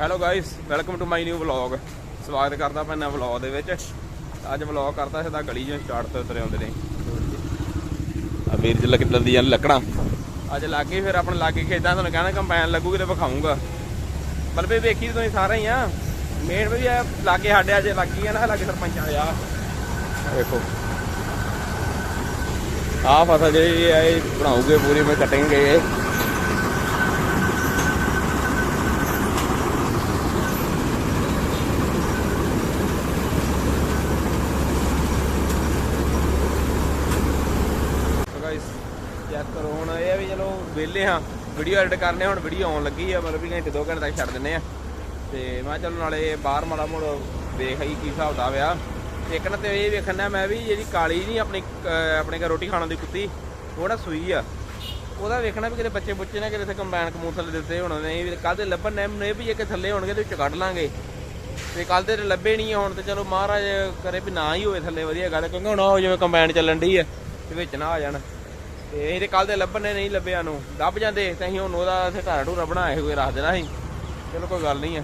Hello guys welcome to my new vlog ਸਵਾਗਤ ਕਰਦਾ ਮੈਂ ਨਵੇਂ ਵਲੌਗ ਦੇ ਵਿੱਚ। ਅੱਜ ਵਲੌਗ ਕਰਦਾ ਸਿੱਧਾ ਗਲੀ ਚੋਂ ਸਟਾਰਟ ਤੋਂ ਉਤਰੇ ਆਉਂਦੇ ਨੇ। ਆ ਵੀਰ ਜੀ ਲੱਗ ਦੀਆਂ ਲੱਕੜਾਂ। ਅੱਜ ਲਾਗੇ ਫਿਰ ਆਪਣੇ ਲਾਗੇ ਖੇਤਾਂ, ਤੁਹਾਨੂੰ ਕਹਿੰਦਾ ਕੰਬਾਈਨ ਲੱਗੂਗੀ ਤੇ ਵਿਖਾਉਂਗਾ ਮਤਲਬ ਵੇਖੀ ਤੁਸੀਂ ਸਾਰੇ ਹੀ ਆ। ਮੇਨ ਵੀ ਆ ਲਾਗੇ ਸਾਡੇ ਅੱਜ ਲੱਗੀ ਆ ਨਾ, ਲਾਗੇ ਸਰਪੰਚਾਂ ਦੇ ਆ। ਵੇਖੋ। ਆ ਫਸਲ ਜਿਹੜੀ ਇਹ ਬਣਾਉਗੇ ਪੂਰੀ, ਮੈਂ ਕੱਟेंगे ਇਹ ਸੋ ਗਾਇਸ ਚੈੱਕ ਕਰੋ। ਹੁਣ ਇਹ ਆ ਵੀ ਚਲੋ ਵਿਹਲੇ ਹਾਂ। ਵੀਡੀਓ ਐਡਿਟ ਕਰਨੇ ਹੁਣ ਵੀਡੀਓ ਆਉਣ ਲੱਗੀ ਆ, ਮਤਲਬ ਵੀ ਘੰਟੇ ਦੋ ਘੰਟੇ ਤੱਕ ਛੱਡ ਦਿੰਨੇ ਆ। ਤੇ ਮੈਂ ਕਿਹਾ ਚਲੋ ਨਾਲੇ ਬਾਹਰ ਮਾੜਾ ਮੋੜ ਵੇਖ ਆਈ ਕੀ ਹਿਸਾਬ ਦਾ ਵਿਆ ਇੱਕ ਨਾ ਤੇ ਇਹ ਵੇਖਣਾ ਮੈਂ ਵੀ ਜਿਹੜੀ ਕਾਲੀ ਨਹੀਂ ਆਪਣੀ ਆਪਣੇ ਘਰ ਰੋਟੀ ਖਾਣ ਦੀ ਕੁੱਤੀ, ਉਹ ਨਾ ਸੂਈ ਆ। ਉਹਦਾ ਵੇਖਣਾ ਵੀ ਕਿਤੇ ਬੱਚੇ ਬੁੱਚੇ ਨਾ, ਕਿਤੇ ਇੱਥੇ ਕੰਬਾਈਨ ਕਮੂਰ ਥੱਲੇ ਦਿੱਤੇ ਹੁਣ ਨਹੀਂ ਵੀ ਕੱਲ ਦੇ ਲੱਭਣ ਨੇ ਮੈਨੂੰ ਇਹ ਵੀ ਜੇ ਥੱਲੇ ਹੋਣਗੇ ਤੇ ਵਿੱਚ ਕੱਢ ਲਾਂਗੇ। ਤੇ ਕੱਲ ਦੇ ਲੱਭੇ ਨਹੀਂ ਆ ਹੁਣ ਤੇ ਚਲੋ ਮਹਾਰਾਜ ਕਰੇ ਵੀ ਨਾ ਹੀ ਹੋਵੇ ਥੱਲੇ, ਵਧੀਆ ਗੱਲ ਕਿਉਂਕਿ ਹੁਣ ਉਹ ਜਿਵੇਂ ਕੰਬਾਈਨ ਚੱਲਣ ਡਈ ਆ, ਤੇ ਵਿੱਚ ਨਾ ਆ ਜਾਣ। ਤੇ ਇਹ ਤੇ ਕੱਲ ਦੇ ਲੱਭਣੇ ਨਹੀਂ ਲੱਭਿਆ ਨੂੰ। ਲੱਭ ਜਾਂਦੇ, ਤੇ ਅਸੀਂ ਹੁਣ ਉਹਦਾ ਇੱਥੇ ਘਰ ਢੂਰਾ ਬਣਾਏ ਹੋਏ ਰੱਖ ਦੇਣਾ ਸੀ ਚਲੋ ਕੋਈ ਗੱਲ ਨਹੀਂ ਆ।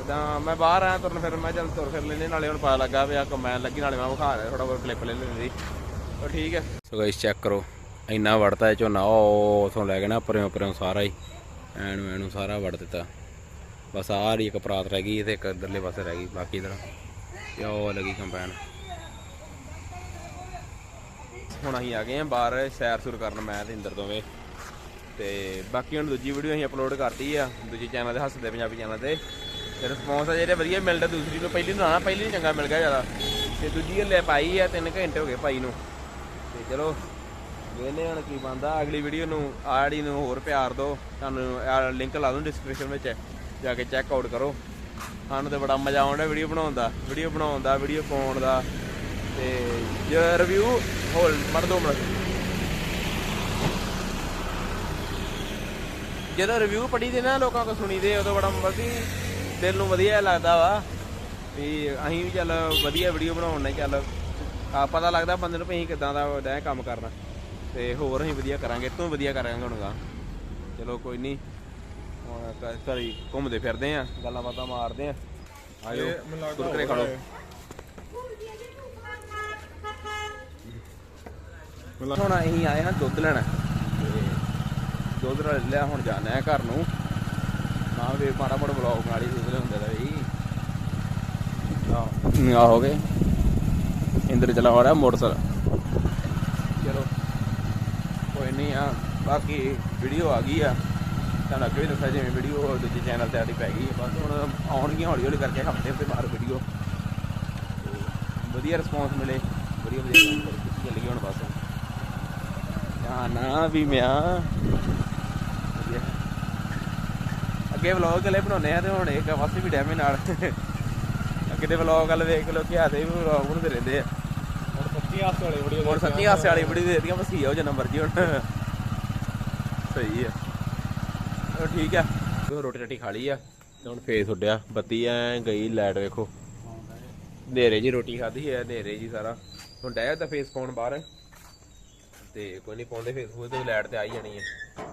ਇਦਾਂ ਮੈਂ ਬਾਹਰ ਆਇਆ ਤੁਰਨ ਫਿਰ ਮੈਂ ਚੱਲ ਤੁਰ ਫਿਰ ਲੈਨੇ ਨਾਲੇ ਹੁਣ ਪਤਾ ਲੱਗਾ ਵੀ ਆ ਕੰਬਾਈਨ ਲੱਗੀ, ਨਾਲੇ ਮੈਂ ਵਿਖਾ ਰਿਹਾ ਥੋੜਾ ਬਹੁਤ ਕਲਿੱਪ ਲੈ ਲੈਂਦੀ ਤਾਂ ਠੀਕ ਹੈ ਸੋ ਗਾਇਸ ਚੈੱਕ ਕਰੋ। ਇੰਨਾ ਵੜਤਾ ਹੈ ਝੋਨਾ, ਉਹ ਉਥੋਂ ਲੈ ਗਏ ਨਾ ਪਰਿਓਂ ਪਰਿਓਂ ਸਾਰਾ ਹੀ। ਐਨੂੰ ਐਨੂੰ ਸਾਰਾ ਵੜ ਦਿੱਤਾ। ਬਸ ਆਹ ਰਹੀ ਇੱਕ ਪਰਾਤ ਰਹਿ ਗਈ ਤੇ ਇੱਕ ਇਧਰਲੇ ਪਾਸੇ ਰਹਿ ਗਈ, ਬਾਕੀ ਇਧਰ ਤੇ ਉਹ ਲੱਗੀ ਕੰਬਾਈਨ। ਹੁਣ ਅਸੀਂ ਆ ਗਏ ਆ ਬਾਹਰ ਸੈਰ ਸੁਰ ਕਰਨ ਮੈਂ ਤੇ ਇੰਦਰ ਦੋਵੇਂ। ਤੇ ਬਾਕੀ ਹੁਣ ਦੂਜੀ ਵੀਡੀਓ ਅਸੀਂ ਅਪਲੋਡ ਕਰਤੀ ਆ, ਦੂਜੀ ਚੈਨਲ ਤੇ ਹੱਸਦੇ ਪੰਜਾਬੀ ਚੈਨਲ ਤੇ। ਤੇ ਰਿਸਪੌਂਸ ਆ ਜਿਹੜੇ ਵਧੀਆ ਮਿਲਦਾ ਦੂਸਰੀ ਨੂੰ ਪਹਿਲੀ ਨੂੰ ਨਾ, ਪਹਿਲੀ ਨੂੰ ਚੰਗਾ ਮਿਲ ਗਿਆ ਜ਼ਿਆਦਾ। ਤੇ ਦੂਜੀ ਹਲੇ ਪਾਈ ਆ 3 ਘੰਟੇ ਹੋ ਗਏ ਪਾਈ ਨੂੰ। ਤੇ ਚਲੋ ਵੇਨੇ ਹੁਣ ਕੀ ਬੰਦਾ ਅਗਲੀ ਵੀਡੀਓ ਨੂੰ ਆੜੀ ਨੂੰ ਹੋਰ ਪਿਆਰ ਦਿਓ, ਤੁਹਾਨੂੰ ਲਿੰਕ ਲਾ ਦੂੰ ਡਿਸਕ੍ਰਿਪਸ਼ਨ ਵਿੱਚ, ਜਾ ਕੇ ਚੈੱਕ ਆਊਟ ਕਰੋ। ਸਾਨੂੰ ਤੇ ਬੜਾ ਮਜ਼ਾ ਆਉਂਦਾ ਵੀਡੀਓ ਬਣਾਉਣ ਦਾ ਵੀਡੀਓ ਬਣਾਉਣ ਦਾ ਵੀਡੀਓ ਪਾਉਣ ਦਾ। ਤੇ ਜੇ ਰਿਵਿਊ ਹੋਲ ਮੜ ਦੋ ਮਿੰਟ। ਜਦੋਂ ਰਿਵਿਊ ਪੜੀ ਦੇ ਨਾ ਲੋਕਾਂ ਕੋ ਸੁਣੀ ਦੇ ਉਦੋਂ ਬੜਾ ਮਰਦੀ ਦਿਲ ਨੂੰ ਵਧੀਆ ਲੱਗਦਾ ਵਾ। ਵੀ ਅਸੀਂ ਵੀ ਚੱਲ ਵਧੀਆ ਵੀਡੀਓ ਬਣਾਉਣ ਨੇ ਚੱਲ ਆ ਪਤਾ ਲੱਗਦਾ ਬੰਦੇ ਨੂੰ ਵੀ ਅਸੀਂ ਕਿਦਾਂ ਦਾ ਡੈ ਕੰਮ ਕਰਨਾ। ਤੇ ਹੋਰ ਅਸੀਂ ਵਧੀਆ ਕਰਾਂਗੇ ਤੋਂ ਵਧੀਆ ਕਰਾਂਗੇ ਹੁਣ ਗਾ। ਚਲੋ ਕੋਈ ਨਹੀਂ ਹੁਣ ਘਰੀ ਘੁੰਮਦੇ ਫਿਰਦੇ ਆ ਗੱਲਾਂ ਬਾਤਾਂ ਮਾਰਦੇ ਆ। ਆਇਓ ਕੁਰਕਰੇ ਖਾ ਲਓ ਹੁਣ ਅਸੀਂ ਆਏ ਹਾਂ ਦੁੱਧ ਲੈਣਾ। ਤੇ ਦੁੱਧ ਲੈ ਲਿਆ ਹੁਣ ਜਾਣਾ ਹੈ ਘਰ ਨੂੰ। ਨਾ ਵੀ ਮਾੜਾ ਮੋੜਾ ਬਲੌਗ ਨਾਲ ਹੀ ਦੁੱਧ ਲਿਆਉਂਦੇ ਦਾ ਆ ਹੋ ਗਏ ਇੰਦਰ ਚਲਾ ਹੋ ਰਿਹਾ ਮੋਟਰਸਾਈਕਲ। ਚਲੋ, ਕੋਈ ਨਹੀਂ ਆ। ਬਾਕੀ ਵੀਡੀਓ ਆ ਗਈ ਆ। ਤੁਹਾਨੂੰ ਅੱਗੇ ਵੀ ਦੱਸਿਆ ਜਿਵੇਂ ਵੀਡੀਓ ਦੂਜੇ ਚੈਨਲ ਤੇ ਆਦੀ ਪੈ ਗਈ ਬਸ ਹੁਣ ਆਉਣਗੀਆਂ ਹੌਲੀ ਹੌਲੀ ਕਰਕੇ ਹਫ਼ਤੇ ਤੇ ਬਾਅਦ ਵੀਡੀਓ ਵਧੀਆ ਰਿਸਪੌਂਸ ਮਿਲੇ। ਵਧੀਆ ਵਧੀਆ ਕੰਮ ਕਰੀ ਚੱਲੀ ਹੁਣ ਬਸ ਜਾਨਾ ਵੀ ਮਿਆ ਅੱਗੇ ਵਲੌਗ ਕਲੇ ਬਣਾਉਨੇ ਆ ਤੇ ਹੁਣ ਇੱਕ ਪਾਸੇ ਵੀ ਡੈਮੇ ਨਾਲ। ਅੱਗੇ ਦੇ ਵਲੌਗ ਵਾਲ ਵੇਖ ਲੋ ਕਿ ਹਾਦੇ ਵੀ ਵਲੌਗ ਬਣਦੇ ਰਹਿੰਦੇ ਆ। ਹੁਣ ਸੱਚੀ ਹਾਸੇ ਵਾਲੀ ਵੀਡੀਓ ਹੁਣ ਸੱਚੀ ਹਾਸੇ ਵਾਲੀ ਬੜੀ ਦੇ ਦਿੱਤੀਆਂ ਬਸ ਹੀ ਹੋ ਜਿੰਨਾ ਮਰਜ਼ੀ ਹੁਣ। ਸਹੀ ਆ। ਚਲੋ ਠੀਕ ਆ। ਉਹ ਰੋਟੀ ਰੱਟੀ ਖਾ ਲਈ ਆ ਤੇ ਹੁਣ ਫੇਸ ਉੱਡਿਆ ਬੱਤੀ ਐ ਗਈ ਲਾਈਟ ਵੇਖੋ। ਹਨੇਰੇ ਜੀ ਰੋਟੀ ਖਾਧੀ ਹੈ ਹਨੇਰੇ ਜੀ ਸਾਰਾ। ਹੁਣ ਡਾਇਆ ਤਾਂ ਫੇਸ ਪਾਉਣ ਬਾਹਰ। ਤੇ ਕੋਈ ਨਹੀਂ ਪਾਉਂਦੇ ਫੇਸ ਹੋਏ ਤੇ ਲਾਈਟ ਤੇ ਆ ਹੀ ਜਾਣੀ ਹੈ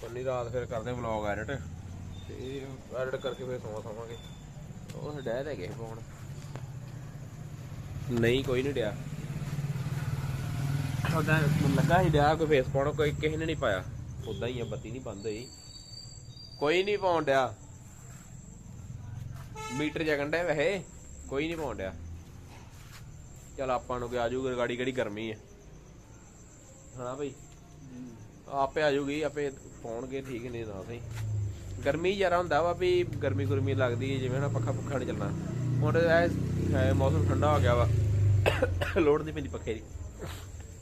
ਕੋਈ ਨਹੀਂ ਰਾਤ ਫਿਰ ਕਰਦੇ ਵਲੌਗ ਐਡਿਟ ਤੇ ਐਡਿਟ ਕਰਕੇ ਫਿਰ ਸੌਂ ਸੌਵਾਂਗੇ। ਉਹ ਡਾਇਆ ਤਾਂ ਗਏ ਨਹੀਂ ਕੋਈ ਨਹੀਂ ਡਿਆ। ਉਹਦਾ ਲੱਗਾ ਸੀ ਡਿਆ ਕੋਈ ਫੇਸ ਪਾਉਣਾ ਕੋਈ ਕਿਸੇ ਨੇ ਨਹੀਂ ਪਾਇਆ। ਉਦਾਂ ਹੀ ਆ ਬੱਤੀ ਨਹੀਂ ਬੰਦ ਹੋਈ। ਕੋਈ ਨਹੀਂ ਪਾਉਣ ਡਿਆ। ਮੀਟਰ ਜਗਣ ਡਿਆ ਵੈਸੇ ਕੋਈ ਨਹੀਂ ਪਾਉਣ ਡਿਆ। ਚਲ ਆਪਾਂ ਨੂੰ ਕਿ ਆਜੂਗਾ ਗਾੜੀ ਕਿਹੜੀ ਗਰਮੀ ਹੈ ਹਣਾ ਭਾਈ ਆਪੇ ਆਜੂਗੀ, ਆਪੇ ਪਾਉਣਗੇ, ਠੀਕ ਨਹੀਂ ਨਾ ਸਹੀ। ਗਰਮੀ ਜ਼ਿਆਦਾ ਹੁੰਦਾ ਵਾ ਵੀ ਗਰਮੀ ਗੁਰਮੀ ਲੱਗਦੀ ਹੈ ਜਿਵੇਂ ਨਾ ਪੱਖਾ ਪੁੱਖਾ ਨਹੀਂ ਚੱਲਣਾ। ਹੁਣ ਇਹ ਮੌਸਮ ਠੰਡਾ ਹੋ ਗਿਆ ਵਾ। ਲੋੜ ਨਹੀਂ ਪੈਂਦੀ ਪੱਖੇ ਦੀ।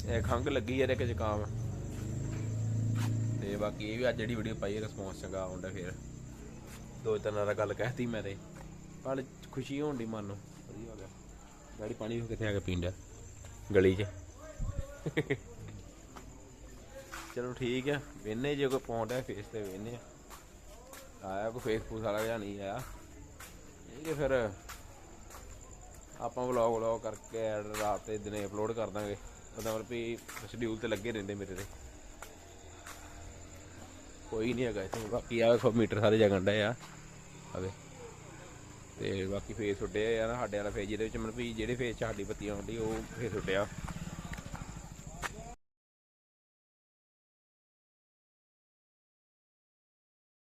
ਇਹ ਖੰਗ ਲੱਗੀ ਹੈ ਇੱਕ ਜ਼ੁਕਾਮ। ਤੇ ਬਾਕੀ ਇਹ ਵੀ ਅੱਜ ਜਿਹੜੀ ਵੀਡੀਓ ਪਾਈ ਰਿਸਪੌਂਸ ਚੰਗਾ ਆਉਂਦਾ ਫਿਰ। ਦੋ ਤਿੰਨ ਵਾਰ ਗੱਲ ਕਹਿਤੀ ਮੈਂ ਤੇ। ਪਰ ਖੁਸ਼ੀ ਹੋਣ ਦੀ ਮਨ ਨੂੰ। ਵਧੀਆ ਹੋ ਗਿਆ। ਗਾੜੀ ਪਾਣੀ ਕਿੱਥੇ ਆ ਕੇ ਪੀਂਦਾ ਗਲੀ 'ਚ। ਚਲੋ ਠੀਕ ਆ ਵੇਨੇ ਜੇ ਕੋਈ ਪਾਉਂਦਾ ਫੇਸ ਤੇ ਵੇਨੇ ਆ। ਆਇਆ ਕੋਈ ਫੇਸਬੁੱਕ ਵਾਲਾ ਜਾਂ ਨਹੀਂ ਆਇਆ। ਇਹ ਕਿ ਫਿਰ। ਆਪਾਂ ਵਲੌਗ ਵਲੌਗ ਕਰਕੇ ਰਾਤ ਤੇ ਦਿਨੇ ਅਪਲੋਡ ਕਰ ਦਾਂਗੇ। ਉਹਦਾ ਮਤਲਬ ਵੀ ਸ਼ਡਿਊਲ ਤੇ ਲੱਗੇ ਰਹਿੰਦੇ ਮੇਰੇ ਤੇ। ਕੋਈ ਨਹੀਂ ਹੈਗਾ ਇੱਥੇ। ਬਾਕੀ ਆ ਵੇਖੋ, ਮੀਟਰ ਸਾਰੇ ਜਗਣ ਡਏ ਆ। ਅਵੇ ਤੇ ਬਾਕੀ ਫੇਸ ਉੱਡੇ ਆ ਨਾ ਸਾਡੇ ਵਾਲਾ ਫੇਸ ਜਿਹਦੇ ਵਿੱਚ ਮਤਲਬ ਵੀ ਜਿਹੜੇ ਫੇਸ 'ਚ ਸਾਡੀ ਬੱਤੀ ਆਉਂਦੀ ਉਹ ਫੇਸ ਉੱਡਿਆ।